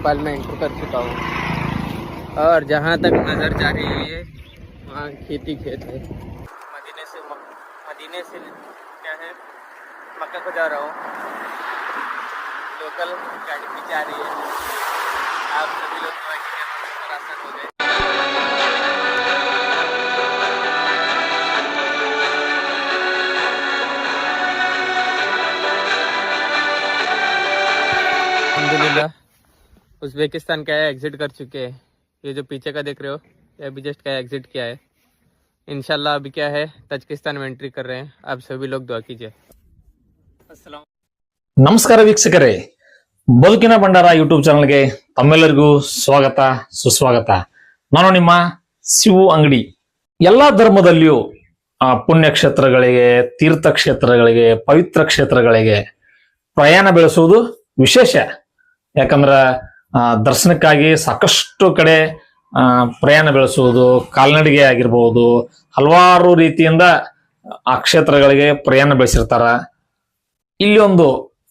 नेपाल में एंटर कर चुका हूँ। और जहाँ तक नज़र जा रही है वहाँ खेती खेत है। मदीने से मक- मदीने से क्या है? मक्का को जा रहा हूँ। लोकल गाड़ी भी जा रही है। आप सभी लोग आसान हो जाए अलहमदिल्ला उज़्बेकिस्तान का है एग्जिट कर चुके हैं ये जो पीछे का देख रहे हो ये अभी जस्ट का एग्जिट किया है इनशाला अभी क्या है तजकिस्तान में एंट्री कर रहे हैं आप सभी लोग दुआ कीजिए अस्सलाम ನಮಸ್ಕಾರ ವೀಕ್ಷಕರೇ ಬದುಕಿನ ಭಂಡಾರ ಯೂಟ್ಯೂಬ್ ಚಾನಲ್ಗೆ ತಮ್ಮೆಲ್ಲರಿಗೂ ಸ್ವಾಗತ ಸುಸ್ವಾಗತ ನಾನು ನಿಮ್ಮ ಶಿವು ಅಂಗಡಿ ಎಲ್ಲಾ ಧರ್ಮದಲ್ಲಿಯೂ ಆ ಪುಣ್ಯಕ್ಷೇತ್ರಗಳಿಗೆ ತೀರ್ಥಕ್ಷೇತ್ರಗಳಿಗೆ ಪವಿತ್ರ ಕ್ಷೇತ್ರಗಳಿಗೆ ಪ್ರಯಾಣ ಬೆಳೆಸುವುದು ವಿಶೇಷ ಯಾಕಂದ್ರ ಆ, ದರ್ಶನಕ್ಕಾಗಿ ಸಾಕಷ್ಟು ಕಡೆ ಪ್ರಯಾಣ ಬೆಳೆಸುವುದು, ಕಾಲ್ನಡಿಗೆ ಆಗಿರ್ಬೋದು, ಹಲವಾರು ರೀತಿಯಿಂದ ಆ ಕ್ಷೇತ್ರಗಳಿಗೆ ಪ್ರಯಾಣ ಬೆಳೆಸಿರ್ತಾರ. ಇಲ್ಲಿ ಒಂದು,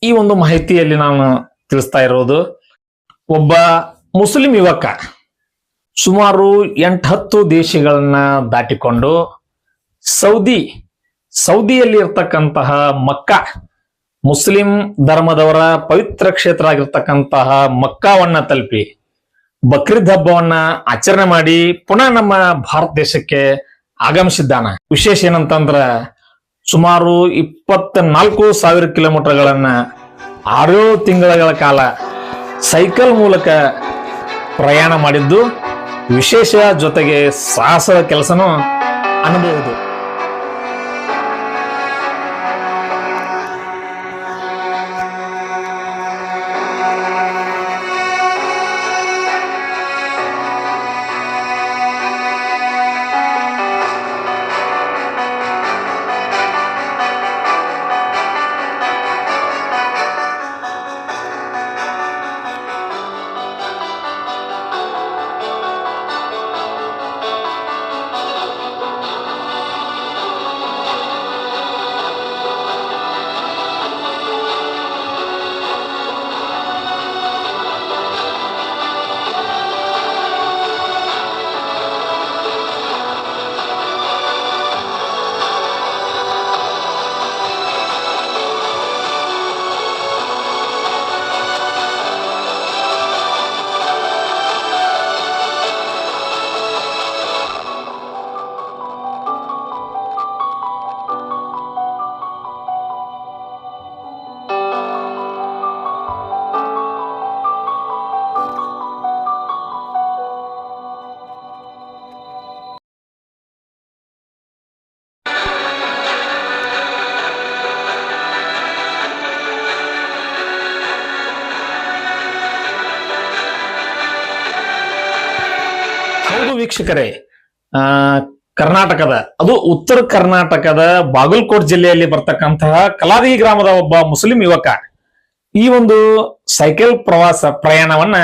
ಈ ಒಂದು ಮಾಹಿತಿಯಲ್ಲಿ ನಾನು ತಿಳಿಸ್ತಾ ಇರೋದು, ಒಬ್ಬ ಮುಸ್ಲಿಂ ಯುವಕ ಸುಮಾರು ಎಂಟು ಹತ್ತು ದೇಶಗಳನ್ನ ದಾಟಿಕೊಂಡು ಸೌದಿ ಸೌದಿಯಲ್ಲಿ ಇರ್ತಕ್ಕಂತಹ ಮಕ್ಕಾ ಮುಸ್ಲಿಂ ಧರ್ಮದವರ ಪವಿತ್ರ ಕ್ಷೇತ್ರ ಆಗಿರ್ತಕ್ಕಂತಹ ಮಕ್ಕಾವನ್ನ ತಲುಪಿ ಬಕ್ರೀದ್ ಹಬ್ಬವನ್ನ ಆಚರಣೆ ಮಾಡಿ ಪುನಃ ನಮ್ಮ ಭಾರತ ದೇಶಕ್ಕೆ ಆಗಮಿಸಿದ್ದಾನ. ವಿಶೇಷ ಏನಂತಂದ್ರ ಸುಮಾರು ಇಪ್ಪತ್ತ ನಾಲ್ಕು ಸಾವಿರ ಕಿಲೋಮೀಟರ್ಗಳನ್ನ ಆರೇಳು ತಿಂಗಳ ಕಾಲ ಸೈಕಲ್ ಮೂಲಕ ಪ್ರಯಾಣ ಮಾಡಿದ್ದು ವಿಶೇಷ ಜೊತೆಗೆ ಸಾಹಸದ ಕೆಲಸನೂ ಅನ್ಬಹುದು ಹೌದು ವೀಕ್ಷಕರೇ? ಕರ್ನಾಟಕದ, ಅದು ಉತ್ತರ ಕರ್ನಾಟಕದ ಬಾಗಲಕೋಟ್ ಜಿಲ್ಲೆಯಲ್ಲಿ ಬರ್ತಕ್ಕಂತಹ ಕಲಾದಿ ಗ್ರಾಮದ ಒಬ್ಬ ಮುಸ್ಲಿಂ ಯುವಕ. ಈ ಒಂದು ಸೈಕಲ್ ಪ್ರವಾಸ ಪ್ರಯಾಣವನ್ನ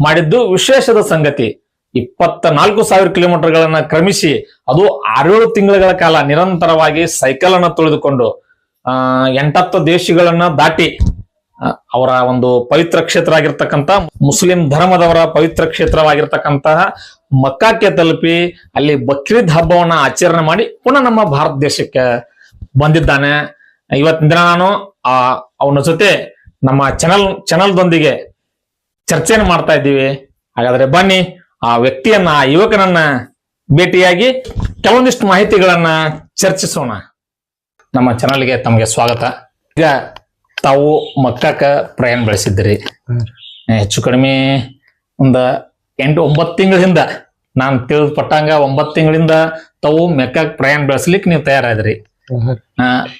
ಮಾಡಿದ್ದು ವಿಶೇಷದ ಸಂಗತಿ. ಇಪ್ಪತ್ತ ನಾಲ್ಕು ಸಾವಿರ ಕಿಲೋಮೀಟರ್ಗಳನ್ನ ಕ್ರಮಿಸಿ, ಅದು ಆರೇಳು ತಿಂಗಳ ಕಾಲ ನಿರಂತರವಾಗಿ ಸೈಕಲ್ ಅನ್ನ ತುಳಿದುಕೊಂಡು, ಆ, ಎಂಟತ್ತು ದೇಶಗಳನ್ನ ದಾಟಿ ಅವರ ಒಂದು ಪವಿತ್ರ ಕ್ಷೇತ್ರ ಆಗಿರ್ತಕ್ಕಂತ ಮುಸ್ಲಿಂ ಧರ್ಮದವರ ಪವಿತ್ರ ಕ್ಷೇತ್ರವಾಗಿರ್ತಕ್ಕಂತಹ ಮಕ್ಕಾಕ್ಕೆ ತಲುಪಿ ಅಲ್ಲಿ ಬಕ್ರೀದ್ ಹಬ್ಬವನ್ನ ಆಚರಣೆ ಮಾಡಿ ಪುನಃ ನಮ್ಮ ಭಾರತ ದೇಶಕ್ಕೆ ಬಂದಿದ್ದಾನೆ. ಇವತ್ತಿನ ದಿನ ನಾನು ಆ ಅವನ ಜೊತೆ ನಮ್ಮ ಚಾನಲ್ ಚಾನಲ್ದೊಂದಿಗೆ ಚರ್ಚೆಯನ್ನು ಮಾಡ್ತಾ ಇದ್ದೀವಿ. ಹಾಗಾದ್ರೆ ಬನ್ನಿ ಆ ವ್ಯಕ್ತಿಯನ್ನ ಆ ಯುವಕನನ್ನ ಭೇಟಿಯಾಗಿ ಕೆಲವೊಂದಿಷ್ಟು ಮಾಹಿತಿಗಳನ್ನ ಚರ್ಚಿಸೋಣ. ನಮ್ಮ ಚಾನಲ್ಗೆ ತಮಗೆ ಸ್ವಾಗತ. ಈಗ ತಾವು ಮಕ್ಕಕ್ಕ ಪ್ರಯಾಣ ಬೆಳೆಸಿದ್ದೀರಿ. ಹೆಚ್ಚು ಕಡಿಮೆ ಒಂದ ಎಂಟು ಒಂಬತ್ತು ತಿಂಗಳ ಹಿಂದ. ನಾನ್ ತಿಳಿದ ಪಟ್ಟಂಗ ಒಂಬತ್ತು ತಿಂಗಳಿಂದ ತಾವು ಮೆಕ್ಕಾಕ್ ಪ್ರಯಾಣ ಬೆಳೆಸ್ಲಿಕ್ಕೆ ನೀವು ತಯಾರಾದ್ರಿ.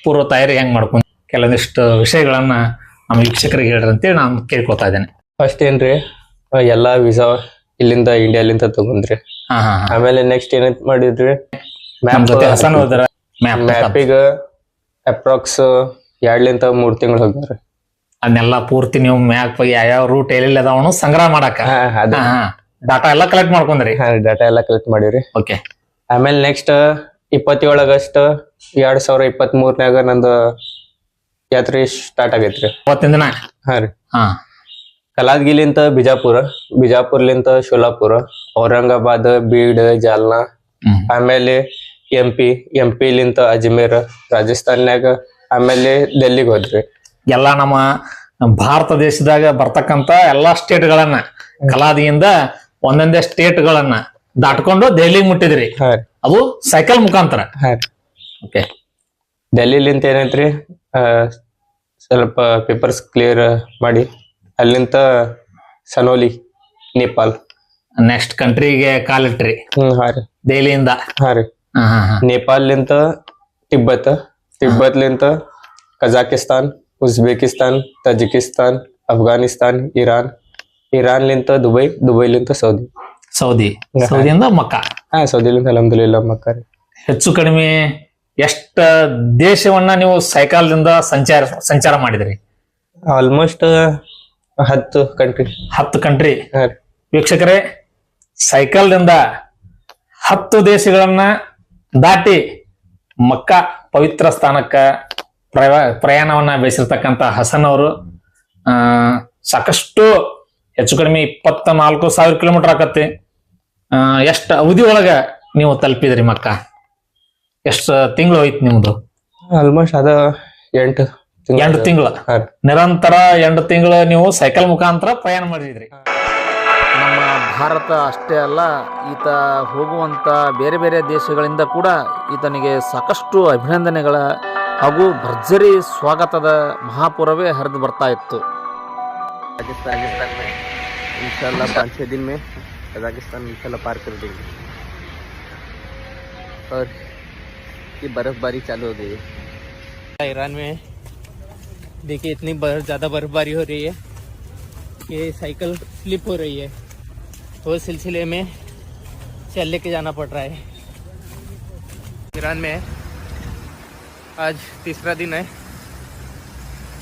ಪೂರ್ವ ತಯಾರಿ ಹೆಂಗ್ ಮಾಡ್ಕೊಂಡ್ ಕೆಲವೊಂದಿಷ್ಟು ವಿಷಯಗಳನ್ನ ನಮ್ಮ ವೀಕ್ಷಕರಿಗೆ ಹೇಳ್ರಿ ಅಂತೇಳಿ ನಾನು ಕೇಳ್ಕೊತಾ ಇದ್ದೇನೆ. ಫಸ್ಟ್ ಏನ್ರಿ ಎಲ್ಲಾ ವೀಸಾ ಇಲ್ಲಿಂದ ಇಂಡಿಯಾಲಿಂದ ತಗೊಂಡ್ರಿ. ಆಮೇಲೆ ನೆಕ್ಸ್ಟ್ ಏನಂತ ಮಾಡಿದ್ರಿ? ಮ್ಯಾಪಿಗ ಅಪ್ರಾಕ್ಸ್ ಎರಡ್ಲಿಂದ ಮೂರ್ ತಿಂಗಳು ಹೋಗ್ಯಾರ ಅದನ್ನೆಲ್ಲ ಪೂರ್ತಿ ನೀವು ಮ್ಯಾಪ್ ಯಾವ್ಯಾವ ರೂಟ್ ಎಲ್ಲೆಲ್ಲಿ ಅದಾವನು ಸಂಗ್ರಹ ಮಾಡಾಕ. ಡಾಟಾ ಎಲ್ಲ ಕಲೆಕ್ಟ್ ಮಾಡ್ಕೊಂಡ್ರಿ. ಡಾಟಾ ಎಲ್ಲ ಕಲೆಕ್ಟ್ ಮಾಡಿವ್ರಿ. ಓಕೆ ಆಮೇಲೆ ನೆಕ್ಸ್ಟ್ ಇಪ್ಪತ್ತೇಳು ಆಗಸ್ಟ್ ಎರಡ್ ಸಾವಿರ ಇಪ್ಪತ್ತ್ ಮೂರ್ನಾಗ ನಂದು ಯಾತ್ರೆ ಸ್ಟಾರ್ಟ್ ಆಗೈತ್ರಿ. ಅವತ್ತಿನ ದಿನ? ಹಾ ರೀ. ಹಾ. ಕಲಾದಗಿಲಿಂತ ಬಿಜಾಪುರ ಬಿಜಾಪುರ್ಲಿಂತ ಶೋಲಾಪುರ ಔರಂಗಾಬಾದ್ ಬೀಡ್ ಜಾಲ್ನಾ. ಆಮೇಲೆ ಎಂ ಪಿ ಎಂ ಪಿಲಿಂತ ಅಜ್ಮೇರ್ ರಾಜಸ್ಥಾನ್ಯಾಗ ಆಮೇಲೆ ಡೆಲ್ಲಿಗೆ ಹೋದ್ರಿ. ಎಲ್ಲ ನಮ್ಮ ಭಾರತ ದೇಶದಾಗ ಬರ್ತಕ್ಕಂತ ಎಲ್ಲಾ ಸ್ಟೇಟ್ಗಳನ್ನ ಕಲಾದಿಯಿಂದ ಒಂದೊಂದೇ ಸ್ಟೇಟ್ಗಳನ್ನ ದಾಟ್ಕೊಂಡು ದೆಹಲಿಗೆ ಮುಟ್ಟಿದ್ರಿ. ಅದು ಸೈಕಲ್ ಮುಖಾಂತರ. ಓಕೆ. ಡೆಲ್ಲಿಲಿಂತ ಏನೈತ್ರಿ? ಸ್ವಲ್ಪ ಪೇಪರ್ಸ್ ಕ್ಲಿಯರ್ ಮಾಡಿ. ಅಲ್ಲಿಂದ ಸನೋಲಿ ನೇಪಾಲ್ ನೆಕ್ಸ್ಟ್ ಕಂಟ್ರಿಗೆ ಕಾಲಿಟ್ರಿ ಹ್ಮ್ ಹಾ ರೀ. ದೆಹಲಿಯಿಂದ. ಹಾ ರೀ. ನೇಪಾಲ್ಲಿಂತ Tibet ತಿಬ್ಬತ್ಲಿಂತ Kazakhstan Uzbekistan Tajikistan Afghanistan Iran ಇರಾನ್ಲಿಂತ Dubai ದುಬೈಲಿಂತ ಸೌದಿ. ಸೌದಿ. ಸೌದಿಯಿಂದ ಮಕ್ಕ. ಹಾ ಸೌದಿಲಿಂತ ಅಲ್ಹಮ್ದುಲಿಲ್ಲ ಮಕ್ಕ ರೀ. ಹೆಚ್ಚು ಕಡಿಮೆ ಎಷ್ಟ ದೇಶವನ್ನ ನೀವು ಸೈಕಲ್ದಿಂದ ಸಂಚಾರ ಸಂಚಾರ ಮಾಡಿದ್ರಿ? ಆಲ್ಮೋಸ್ಟ್ ಹತ್ತು ಕಂಟ್ರಿ ಹತ್ತು ಕಂಟ್ರಿ ವೀಕ್ಷಕರೇ ಸೈಕಲ್ದಿಂದ ಹತ್ತು ದೇಶಗಳನ್ನ ದಾಟಿ ಮಕ್ಕ ಪವಿತ್ರ ಸ್ಥಾನಕ್ಕ ಪ್ರಯಾಣವನ್ನ ಬೆಳೆಸಿರ್ತಕ್ಕಂಥ ಹಸನ್ ಅವರು ಆ ಸಾಕಷ್ಟು ಹೆಚ್ಚು ಕಡಿಮೆ ಇಪ್ಪತ್ತ ನಾಲ್ಕು ಸಾವಿರ ಕಿಲೋಮೀಟರ್ ಆಕತಿ ಆ ಎಷ್ಟು ಅವಧಿ ಒಳಗೆ ನೀವು ತಲುಪಿದ್ರಿ ಮಕ್ಕ? ಎಷ್ಟು ತಿಂಗಳು ಹೋಯ್ತು ನಿಮ್ದು? ಆಲ್ಮೋಸ್ಟ್ ಅದ ಎಂಟು ತಿಂಗ್ಳು. ಎಂಟು ತಿಂಗಳು. ನಿರಂತರ ಎಂಟು ತಿಂಗಳು ನೀವು ಸೈಕಲ್ ಮುಖಾಂತರ ಪ್ರಯಾಣ ಮಾಡಿದ್ರಿ. ನಮ್ಮ ಭಾರತ ಅಷ್ಟೇ ಅಲ್ಲ ಈತ ಹೋಗುವಂಥ ಬೇರೆ ಬೇರೆ ದೇಶಗಳಿಂದ ಕೂಡ ಈತನಿಗೆ ಸಾಕಷ್ಟು ಅಭಿನಂದನೆಗಳ ಹಾಗೂ ಭರ್ಜರಿ ಸ್ವಾಗತದ ಮಹಾಪುರವೇ ಹರಿದು ಬರ್ತಾ ಇತ್ತು. राजस्थान में। इंशाल्लाह पाँच छः दिन में राजस्थान इंशाल्लाह पार कर देंगे। और ये बर्फबारी चालू हो गई है। ईरान में देखिए, इतनी बर्फ़ ज़्यादा बर्फबारी हो रही है कि साइकिल स्लिप हो रही है। तो इस सिलसिले में चल लेके जाना पड़ रहा है। ईरान में आज तीसरा दिन है।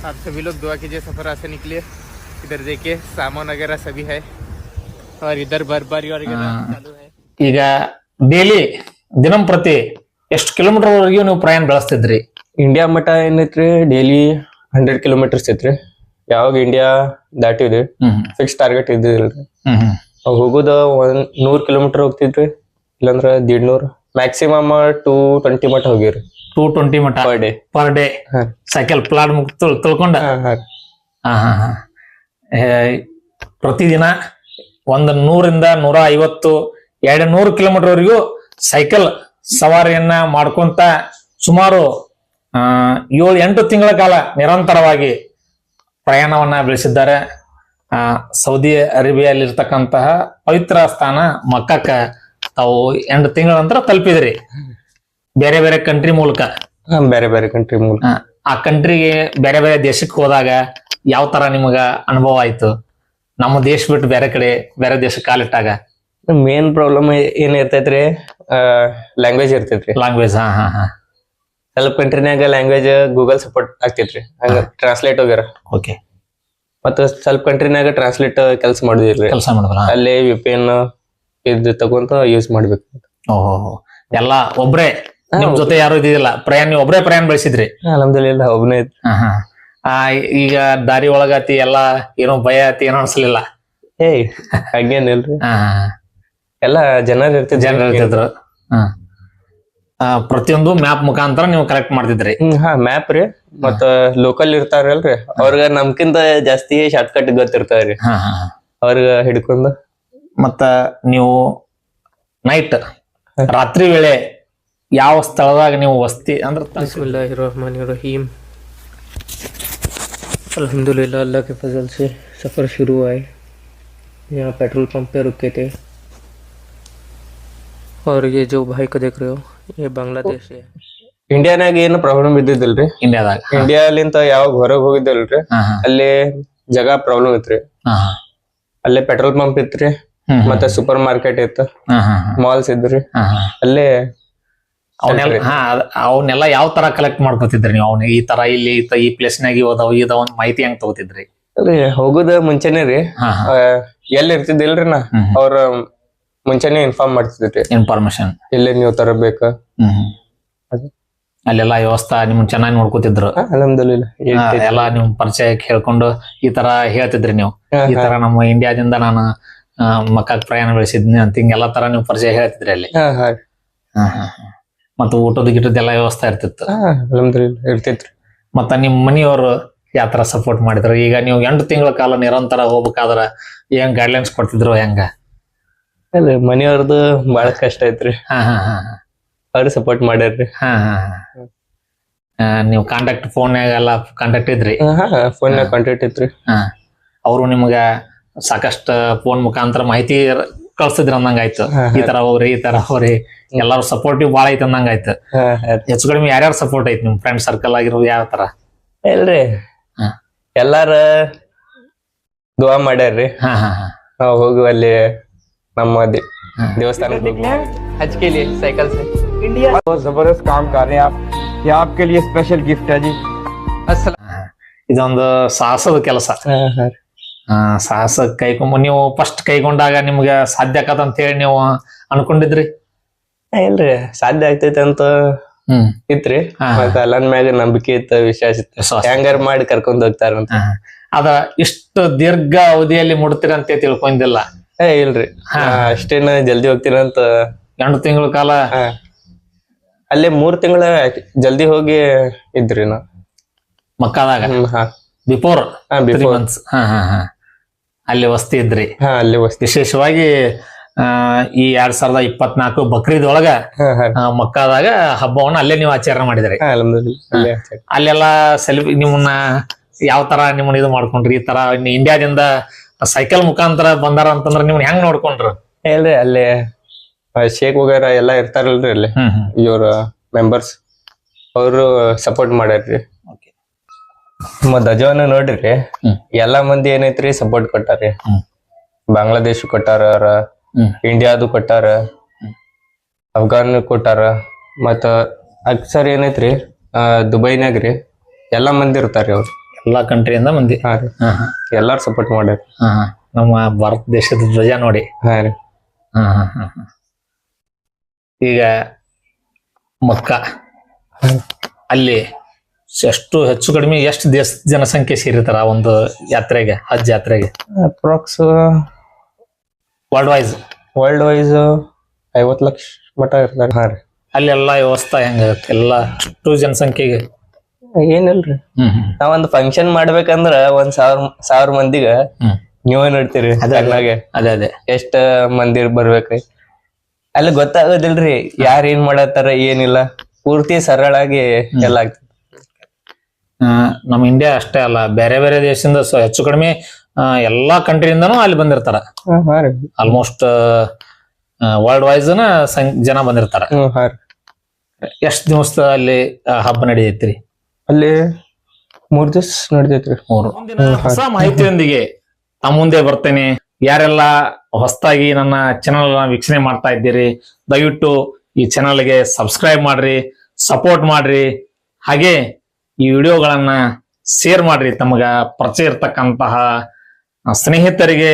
आप सभी लोग दुआ कीजिए, सफ़र से निकलिए इधर देखिए सामान वगैरह सभी है और इधर बर्फबारी वगैरह हाँ। चालू है ಈಗ ಡೈಲಿ ದಿನಂಪ್ರತಿ ಎಷ್ಟು ಕಿಲೋಮೀಟರ್ ವರೆಗೂ ನೀವು ಪ್ರಯಾಣ ಬೆಳೆಸ್ತಿದ್ರಿ ಇಂಡಿಯಾ ಮಠ ಏನೈತ್ರಿ ಡೈಲಿ ಹಂಡ್ರೆಡ್ ಕಿಲೋಮೀಟರ್ಸ್ ಐತ್ರಿ ಯಾವಾಗ ಇಂಡಿಯಾ ದಾಟಿದ್ರಿ ಹ್ಮ್ ಫಿಕ್ಸ್ ಟಾರ್ಗೆಟ್ ಇದ್ದಿಲ್ರಿ ಹ್ಮ್ ಹ್ಮ್ ಅವ್ ಹೋಗೋದ ಒಂದ್ ನೂರ್ ಕಿಲೋಮೀಟರ್ ಹೋಗ್ತಿದ್ರಿ ಇಲ್ಲಾಂದ್ರ ದೀಡ್ ನೂರ್ ಮ್ಯಾಕ್ಸಿಮಮ್ ಟೂ ಟ್ವೆಂಟಿ ಮಟ್ಟ ಹೋಗಿವ್ರಿ ಟೂ ಟ್ವೆಂಟಿ ಮಟ ಪರ್ ಡೇ ಪರ್ ಡೇ ಹಾ. ಸೈಕಲ್ ಪ್ಲಾಟ್ ಮುಗ್ ತಿಳ್ಕೊಂಡ ಹಾ ಹಾ ಹಾ ಏ, ಪ್ರತಿದಿನ ಒಂದು ನೂರಿಂದ ನೂರ ಐವತ್ತು ಎರಡು ನೂರು ಕಿಲೋಮೀಟರ್ ವರೆಗೂ ಸೈಕಲ್ ಸವಾರಿಯನ್ನ ಮಾಡ್ಕೊಂತ ಸುಮಾರು ಏಳು ಎಂಟು ತಿಂಗಳ ಕಾಲ ನಿರಂತರವಾಗಿ ಪ್ರಯಾಣವನ್ನ ಬೆಳೆಸಿದ್ದಾರೆ. ಆ ಸೌದಿ ಅರೇಬಿಯಲ್ಲಿರ್ತಕ್ಕಂತಹ ಪವಿತ್ರ ಸ್ಥಾನ ಮಕ್ಕಕ್ಕ ತಾವು ಎಂಟು ತಿಂಗಳ ನಂತರ ತಲುಪಿದ್ರಿ. ಬೇರೆ ಬೇರೆ ಕಂಟ್ರಿ ಮೂಲಕ. ಬೇರೆ ಬೇರೆ ಕಂಟ್ರಿ ಮೂಲಕ. ಆ, ಕಂಟ್ರಿಗೆ ಬೇರೆ ಬೇರೆ ದೇಶಕ್ಕೆ ಹೋದಾಗ ಯಾವ ತರ ನಿಮಗ ಅನುಭವ ಆಯ್ತು? ನಮ್ಮ ದೇಶ ಬಿಟ್ಟು ಬೇರೆ ಕಡೆ ಬೇರೆ ದೇಶಕ್ಕೆ ಕಾಲಿಟ್ಟಾಗ? ಮೇನ್ ಪ್ರಾಬ್ಲಮ್ ಏನ್ ಇರ್ತೈತ್ರಿ? ಲ್ಯಾಂಗ್ವೇಜ್ ಇರ್ತೈತ್ರಿ. ಲ್ಯಾಂಗ್ವೇಜ್ ಹಾ ಹಾ ಹಾ. ಸ್ವಲ್ಪ ಕಂಟ್ರಿನ್ಯಾಗ ಲ್ಯಾಂಗ್ವೇಜ್ ಗೂಗಲ್ ಸಪೋರ್ಟ್ ಆಗ್ತೈತ್ರಿ. ಹಂಗ ಟ್ರಾನ್ಸ್ಲೇಟ್ ಹೋಗ್ಯಾರ. ಓಕೆ ಮತ್ತ ಸ್ವಲ್ಪ ಕಂಟ್ರಿನಾಗ ಟ್ರಾನ್ಸ್ಲೇಟ್ ಕೆಲಸ ಮಾಡುದಿಲ್ರಿ. ಕೆಲಸ ಮಾಡಿದ್ರ ಅಲ್ಲಿ ವಿಪಿನ್ ಇದು ಇದ್ ತಗೊಂತ ಯೂಸ್ ಮಾಡ್ಬೇಕು. ಓಹೋ ಎಲ್ಲ ಒಬ್ರೇ ನಿಮ್ ಜೊತೆ ಯಾರು ಇದಿಲ್ಲ ಪ್ರಯಾಣ ನೀವು ಒಬ್ರೇ ಪ್ರಯಾಣ ಬೆಳೆಸಿದ್ರಿ? ಅಲ್ಹಮ್ದುಲಿಲ್ಲ ಒಬ್ಬನೇ ಆ, ಈಗ ದಾರಿ ಒಳಗಾತಿ ಎಲ್ಲಾ ಏನೋ ಭಯ ಆತಿ ಏನೋ ಅನ್ಸಲಿಲ್ಲ? ಏ ಹಂಗೇನಿಲ್ರಿ. ಎಲ್ಲಾ ಜನರು ಇರ್ತಿದ್ರು. ಜನ ಇರ್ತಿದ್ರು. ಹಾ. ಆ, ಪ್ರತಿಯೊಂದು ಮ್ಯಾಪ್ ಮುಖಾಂತರ ನೀವು ಕರೆಕ್ಟ್ ಮಾಡ್ತಿದ್ರಿ. ಹಾ ಮ್ಯಾಪ್ ರೀ. ಮತ್ತ ಲೋಕಲ್ ಇರ್ತಾರಲ್ರಿ. ಅವ್ರಿಗೆ ನಮ್ಕಿಂತ ಜಾಸ್ತಿ ಶಾರ್ಟ್ ಕಟ್ ಗೊತ್ತಿರ್ತಾವ್ರಿ. ಅವ್ರಿಗೆ ಹಿಡ್ಕೊಂಡ್. ಮತ್ತ ನೀವು ನೈಟ್ ರಾತ್ರಿ ವೇಳೆ ಯಾವ ಸ್ಥಳದಾಗ ನೀವು ವಸ್ತಿ ಅಂದ್ರೆ ತ- बिस्मिल्लाहिर्रहमानिर्रहीम अल्हम्दुलिल्लाह अल्लाह के फजल से सफ़र शुरू हुआ है यहाँ पेट्रोल पंप पे रुके थे और ये जो भाई को देख रहे हो ये बांग्लादेश है ಇಂಡಿಯಾನಾಗ ಏನು ಪ್ರಾಬ್ಲಮ್ ಇದ್ದಿದ್ದಿಲ್ರಿ ಇಂಡಿಯಾದಾಗ ಇಂಡಿಯಾಲಿಂತ ಯಾವಾಗ ಹೊರಗ್ ಹೋಗಿದ್ದಲ್ರಿ ಹಾ ಹಾ ಅಲ್ಲಿ ಜಾಗ ಪ್ರಾಬ್ಲಮ್ ಇತ್ರಿ ಹಾ ಹಾ ಅಲ್ಲೇ ಪೆಟ್ರೋಲ್ ಪಂಪ್ ಇತ್ರಿ ಹ್ಮ್ ಮತ್ತೆ ಸೂಪರ್ ಮಾರ್ಕೆಟ್ ಇತ್ತು ಹಾ ಹಾ ಹಾ ಮಾಲ್ಸ್ ಇದ್ರಿ ಹಾ ಹಾ ಅಲ್ಲೇ ಅವನ್ನೆಲ್ಲ ಹಾ ಅವನ್ನೆಲ್ಲ ಯಾವ ತರ ಕಲೆಕ್ಟ್ ಮಾಡ್ಕೋತಿದ್ರಿ ನೀವು? ಅವ್ನ ಈ ತರ ಇಲ್ಲಿ ಈ ಪ್ಲೇಸ್ ನಾಗ ಹೋದವ್ ಇದಾವ ಒಂದ್ ಮಾಹಿತಿ ಹೆಂಗ್ ತಗೋತಿದ್ರಿ? ಹೋಗುದ ಮುಂಚೆನೆ ರೀ. ಎಲ್ಲಿ ಇರ್ತಿದ್ದಿಲ್ರಿ ನಾ. ಅವ್ರ ಮುಂಚೆನೆ ಇನ್ಫಾರ್ಮ್ ಮಾಡ್ತಿದ್ರಿ ಇನ್ಫಾರ್ಮೇಶನ್ ಇಲ್ಲಿ ನೀವು ತರಬೇಕ. ಅಲ್ಲೆಲ್ಲ ವ್ಯವಸ್ಥೆ ನಿಮ್ ಚೆನ್ನಾಗಿ ನೋಡ್ಕೋತಿದ್ರು. ಎಲ್ಲ ನಿಮ್ ಪರಿಚಯ ಹೇಳ್ಕೊಂಡು ಈ ತರ ಹೇಳ್ತಿದ್ರಿ ನೀವು. ಈ ತರ ನಮ್ಮ ಇಂಡಿಯಾದಿಂದ ನಾನು ಆ, ಮಕ್ಕಾಗ್ ಪ್ರಯಾಣ ಬೆಳೆಸಿದ್ನಿ ಅಂತ ಹಿಂಗೆಲ್ಲಾ ತರ ನೀವು ಪರಿಚಯ ಹೇಳ್ತಿದ್ರಿ ಅಲ್ಲಿ. ಹಾ, ಹಾ. ಮತ್ತು ಊಟದ ಗಿಟದ ಎಲ್ಲ ವ್ಯವಸ್ಥೆ ಇರ್ತಿತ್ತು. ಹಾ ಅಲ್ಹಮ್ದುಲಿಲ್ಲ ಇರ್ತಿತ್ರಿ ಮತ್ತ ನಿಮ್ ಮನಿಯವರು ಯಾವ ತರ ಸಪೋರ್ಟ್ ಮಾಡಿದ್ರು? ಈಗ ನೀವು ಎಂಟು ತಿಂಗಳ ಕಾಲ ನಿರಂತರ ಹೋಗ್ಬೇಕಾದ್ರ ಏನ್ ಗೈಡ್ಲೈನ್ಸ್ ಕೊಡ್ತಿದ್ರು ಹೆಂಗ? ಅದೇ ಮನೆಯವ್ರದ್ದು ಬಾಳ ಕಷ್ಟ ಐತ್ರಿ. ಹಾ ಹಾ ಹಾ ಅವ್ರು ಸಪೋರ್ಟ್ ಮಾಡ್ಯಾರ್ರಿ. ಹಾ ಹಾ ಹಾ. ಆ, ನೀವು ಕಾಂಟ್ಯಾಕ್ಟ್ ಫೋನ್ ಎಲ್ಲ ಕಾಂಟ್ಯಾಕ್ಟ್ ಇದ್ರಿ? ಹಾ ಫೋನ್ ಕಾಂಟ್ಯಾಕ್ಟ್ ಇತ್ರಿ. ಹಾ. ಅವರು ನಿಮ್ಗ ಸಾಕಷ್ಟು ಫೋನ್ ಮುಖಾಂತರ ಮಾಹಿತಿ ಕಳ್ಸಿದ್ರಿ ಅಂದಂಗಾಯ್ತು. ಈ ತರ ಹೋಗ್ರಿ ಈ ತರ ಹೋಗ್ರಿ. ಎಲ್ಲಾರು ಸಪೋರ್ಟಿವ್ ಬಾಳ ಐತಿ ಅಂದಂಗಾಯ್ತು. ಹೆಚ್ಚು ಕಡಿಮೆ ಯಾರ್ಯಾರು ಸಪೋರ್ಟ್ ಐತಿ ನಿಮ್ ಫ್ರೆಂಡ್ ಸರ್ಕಲ್ ಆಗಿರೋ ಯಾವ ತರ? ಇಲ್ರಿ. ಎಲ್ಲಾರ ದುವಾ ಮಾಡ್ಯಾರ್ರಿ. ನಾವು ಹೋಗುವ ಅಲ್ಲಿ ನಮ್ಮ ದೇವಸ್ಥಾನ ಹಚ್ಕೇಲಿ ಸೈಕಲ್ ಇಂಡಿಯಾ ಜಬರ್ದಸ್ತ್ ಕಾಮ್ ಕರ್ ಆಪ್ ಸ್ಪೆಷಲ್ ಗಿಫ್ಟ್ ಹೈ. ಇದೊಂದು ಸಾಹಸದ ಕೆಲಸ. ಸಾಹಸ ಕೈಕೊಂಬ ನೀವು ಫಸ್ಟ್ ಕೈಗೊಂಡಾಗ ನಿಮ್ಗೆ ಸಾಧ್ಯ ಆಕತ್ ಅಂತ ಹೇಳಿ ನೀವು ಅನ್ಕೊಂಡಿದ್ರಿ? ಇಲ್ರಿ ಸಾಧ್ಯ ಆಗ್ತೈತಿ ಅಂತ ಹ್ಮ್. ಇತ್ರಿ. ಮತ್ತ ಅಲ್ಲನ್ ಮ್ಯಾಗ ನಂಬಿಕೆ ಇತ್ತು ವಿಶ್ವಾಸ ಇತ್ತು. ಹೆಂಗಾರ ಮಾಡಿ ಕರ್ಕೊಂಡ್ ಹೋಗ್ತಾರ ಅಂತ. ಅದ ಇಷ್ಟು ದೀರ್ಘ ಅವಧಿಯಲ್ಲಿ ಮುಡ್ತೀರಂತ ತಿಳ್ಕೊಂಡಿಲ್ಲ. ಏ ಇಲ್ರಿ. ಅಷ್ಟೇನ ಜಲ್ದಿ ಹೋಗ್ತೀರಂತ ಎರಡು ತಿಂಗಳ ಕಾಲ. ಅಲ್ಲೇ ಮೂರ್ ತಿಂಗಳ ಜಲ್ದಿ ಹೋಗಿ ಇದ್ರಿ ನಾ. ಮಕ್ಕಳಾಗ ಬಿಫೋರ್ ಬಿಫೋರ್ ಹಾ ಹಾ ಹಾ. ಅಲ್ಲಿ ವಸ್ತಿ ಇದ್ರಿ. ಹಾ ಅಲ್ಲಿ ವಸ್ತಿ. ವಿಶೇಷವಾಗಿ ಆ, ಈ ಎರಡ್ ಸಾವಿರದ ಇಪ್ಪತ್ನಾಲ್ಕು ಬಕ್ರೀದ್ ಒಳಗ ಹಾ ಹಾ. ಆ, ಮಕ್ಕಾದಾಗ ಹಬ್ಬವನ್ನ ಅಲ್ಲೇ ನೀವು ಆಚರಣೆ ಮಾಡಿದ್ರಿ. ಹಾ ಅಲ್ಲೇ. ಅಲ್ಲೆಲ್ಲ ಸೆಲ್ಫಿ ನಿಮ್ಮನ್ನ ಯಾವ ತರ ನಿಮ್ಮನ್ನ ಇದು ಮಾಡ್ಕೊಂಡ್ರಿ ಈ ತರ ಇನ್ನು ಇಂಡಿಯಾದಿಂದ ಸೈಕಲ್ ಮುಖಾಂತರ ಬಂದಾರ ಅಂತಂದ್ರ ನಿಮ್ಮನ್ನ ಹೆಂಗ್ ನೋಡ್ಕೊಂಡ್ರು? ಹೇಳ್ರಿ ಇಲ್ರಿ ಅಲ್ಲಿ ಆ, ಶೇಖ್ ವಗೇರ ಎಲ್ಲಾ ಇರ್ತಾರಲ್ರಿ ಅಲ್ಲಿ. ಹ್ಮ್ ಇವ್ರ ಮೆಂಬರ್ಸ್ ಅವರು ಸಪೋರ್ಟ್ ಮಾಡ್ಯಾರ್ರಿ. Okay. ಧ್ವಜವನ್ನು ನೋಡ್ರಿ ಎಲ್ಲಾ ಮಂದಿ ಏನೈತ್ರಿ ಸಪೋರ್ಟ್ ಕೊಟ್ಟಾರಿ. ಬಾಂಗ್ಲಾದೇಶ ಕೊಟ್ಟಾರ. ಇಂಡಿಯಾದು ಕೊಟ್ಟಾರ ಅಫ್ಘಾನ್ ಕೊಟ್ಟಾರ ಮತ್ತ ಅಕ್ಸರ್ ಏನೈತ್ರಿ ದುಬೈನಾಗ್ರಿ ಎಲ್ಲಾ ಮಂದಿ ಇರ್ತಾರಿ ಅವ್ರು ಎಲ್ಲಾ ಕಂಟ್ರಿಯಿಂದ ಮಂದಿ ಎಲ್ಲಾರು ಸಪೋರ್ಟ್ ಮಾಡ್ಯಾರ ಹಾ ಹಾ. ನಮ್ಮ ಭಾರತ ದೇಶದ ಧ್ವಜ ನೋಡಿ ರೀ ಹಾ. ಈಗ ಮಕ್ಕ ಅಲ್ಲಿ ಎಷ್ಟು ಹೆಚ್ಚು ಕಡಿಮೆ ಎಷ್ಟು ದೇಶ ಜನಸಂಖ್ಯೆ ಸೇರಿರ್ತಾರ ಆ ಒಂದು ಯಾತ್ರೆಗೆ ಹಜ್ ಯಾತ್ರೆಗೆ? Approx world wise world wise ಐವತ್ ಲಕ್ಷ ಮಟ ಇರ್ತಾರೆ ಹಾ ರೀ. ಅಲ್ಲಿ ಎಲ್ಲಾ ವ್ಯವಸ್ಥೆ ಹೆಂಗಾಗತ್ತೆ ಎಲ್ಲ ಅಷ್ಟು ಜನಸಂಖ್ಯೆಗೆ? ಏನಿಲ್ರಿ. ಹ್ಮ್ ಹ್ಮ್. ನಾವೊಂದ್ ಫಂಕ್ಷನ್ ಮಾಡ್ಬೇಕಂದ್ರ ಒಂದ್ ಸಾವಿರ ಸಾವಿರ ಮಂದಿಗ ನೀವು ನೀವೇ ನೋಡ್ತೀರಿ ಅದೇ ಅದೇ. ಕಣ್ಣಾಗೆ ಅದೇ ಅದೇ. ಎಷ್ಟ ಮಂದಿರ್ ಬರ್ಬೇಕ್ರಿ. ಅಲ್ಲಿ ಗೊತ್ತಾಗೋದಿಲ್ರಿ ಯಾರ್ ಏನ್ ಮಾಡತ್ತಾರ ಏನಿಲ್ಲ. ಪೂರ್ತಿ ಸರಳಾಗಿ ಎಲ್ಲ ಆಗ್ತದೆ. ನಮ್ಮ ಇಂಡಿಯಾ ಅಷ್ಟೇ ಅಲ್ಲ ಬೇರೆ ಬೇರೆ ದೇಶದಿಂದ ಹೆಚ್ಚು ಕಡಿಮೆ ಆ, ಎಲ್ಲಾ ಕಂಟ್ರಿಯಿಂದನು ಅಲ್ಲಿ ಬಂದಿರ್ತಾರ. ಆಲ್ಮೋಸ್ಟ್ ವರ್ಲ್ಡ್ ವೈಸ್ ಜನ ಬಂದಿರ್ತಾರ. ಎಷ್ಟ್ ದಿವಸ ಅಲ್ಲಿ ಹಬ್ಬ ನಡೆಯೈತ್ರಿ ಅಲ್ಲಿ ಮೂರ್ ದಿವಸ ನಡೆದೈತ್ರಿ ಮೂರು. ಹೊಸ ಮಾಹಿತಿಯೊಂದಿಗೆ ತಮ್ಮ ಮುಂದೆ ಬರ್ತೇನೆ. ಯಾರೆಲ್ಲ ಹೊಸದಾಗಿ ನನ್ನ ಚಾನಲ್ ವೀಕ್ಷಣೆ ಮಾಡ್ತಾ ಇದ್ದೀರಿ ದಯವಿಟ್ಟು ಈ ಚಾನಲ್ಗೆ ಸಬ್ಸ್ಕ್ರೈಬ್ ಮಾಡ್ರಿ ಸಪೋರ್ಟ್ ಮಾಡ್ರಿ. ಹಾಗೆ ಈ ವಿಡಿಯೋಗಳನ್ನ ಶೇರ್ ಮಾಡ್ರಿ ತಮಗ ಪರಿಚಯ ಇರ್ತಕ್ಕಂತಹ ಸ್ನೇಹಿತರಿಗೆ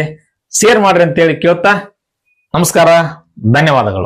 ಶೇರ್ ಮಾಡ್ರಿ ಅಂತೇಳಿ ಕೇಳ್ತಾ ನಮಸ್ಕಾರ ಧನ್ಯವಾದಗಳು.